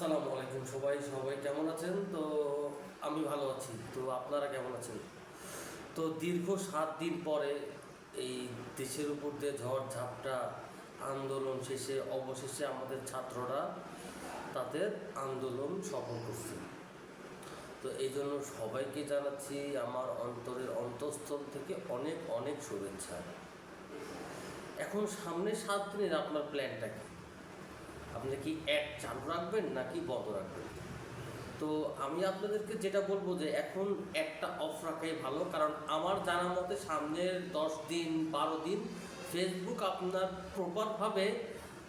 আসসালামু আলাইকুম সবাই সবাই কেমন আছেন? তো আমি ভালো আছি। তো আপনারা কেমন আছেন? তো দীর্ঘ সাত দিন পরে এই দেশের উপর দিয়ে ঝড় ঝাপটা আন্দোলন শেষে, অবশেষে আমাদের ছাত্ররা তাদের আন্দোলন সফল করছে। তো এই জন্য সবাইকে জানাচ্ছি আমার অন্তরের অন্তঃস্থল থেকে অনেক অনেক শুভেচ্ছা। এখন সামনে সাত দিনের আপনার প্ল্যানটা কি? আপনি কি এক চালু রাখবেন নাকি বন্ধ রাখবেন? তো আমি আপনাদেরকে যেটা বলব যে এখন একটা অফ রাখাই ভালো, কারণ আমার জানা মতে সামনের দশ দিন, বারো দিন ফেসবুক আপনার প্রপারভাবে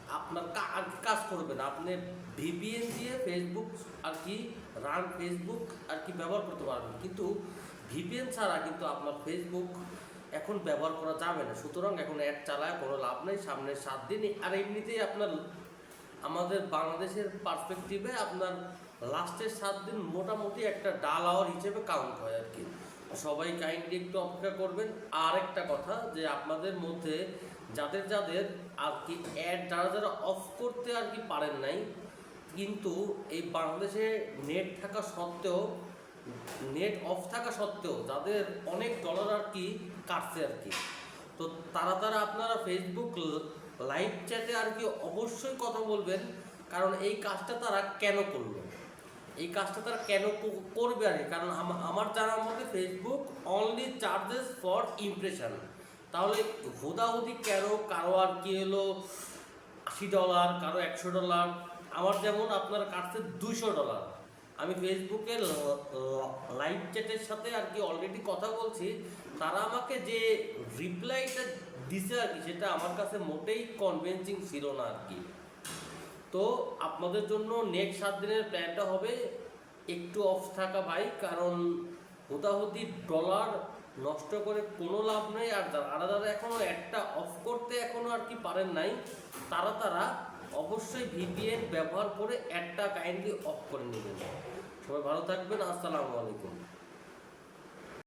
আপনার কা- আর কাজ করবে না। আপনি ভিপিএন দিয়ে ফেসবুক আর কি রান ফেসবুক আর কি ব্যবহার করতে পারবেন। কিন্তু ভিপিএন ছাড়া কিন্তু আপনার ফেসবুক এখন ব্যবহার করা যাবে না। সুতরাং এখন অ্যাড চালায় কোনো লাভ নেই। সামনের সাত দিন আর এমনিতেই আপনার আমাদের বাংলাদেশের পার্সপেক্টিভে আপনার লাস্টের সাত দিন মোটামুটি একটা ডাল আওয়ার হিসেবে কাউন্ট হয় আর কি। সবাই কাইন্ডলি একটু অপেক্ষা করবেন। আর একটা কথা যে আপনাদের মধ্যে যাদের যাদের আর কি অ্যাড যারা যারা অফ করতে আর কি পারেন নাই, কিন্তু এই বাংলাদেশে নেট থাকা সত্ত্বেও নেট অফ থাকা সত্ত্বেও যাদের অনেক ডলার আর কি কাটছে আর কি। তো তারা তারা আপনারা ফেসবুক লাইভ চ্যাটে আর কি অবশ্যই কথা বলবেন, কারণ এই কাজটা তারা কেন করল? এই কাজটা তারা কেন করবে আর কারণ আমার জানার মতে Facebook only charges for impression তাহলে হুদাহুদি কেন? কারও আর কি হলো আশি ডলার কারও একশো ডলার আমার যেমন আপনার কাটছে দুইশো ডলার আমি ফেসবুকে লাইভ চ্যাটের সাথে আর কি অলরেডি কথা বলছি, তারা আমাকে যে রিপ্লাইটা দিছে আর কি, সেটা আমার কাছে মোটেই কনভিন্সিং ছিল না আর কি। তো আপনাদের জন্য নেক্সট সাত দিনের প্ল্যানটা হবে একটু অফ থাকা ভাই, কারণ হুদাহুদি ডলার নষ্ট করে কোনো লাভ নেই, আর যারা যারা এখনও একটা অফ করতে এখনও আর কি পারেন নাই, তারা তারা অবশ্যই ভিপিএন ব্যবহার করে একটা কাইন্ডলি অফ করে নেবেন। সবাই ভালো থাকবেন, আসসালামু আলাইকুম।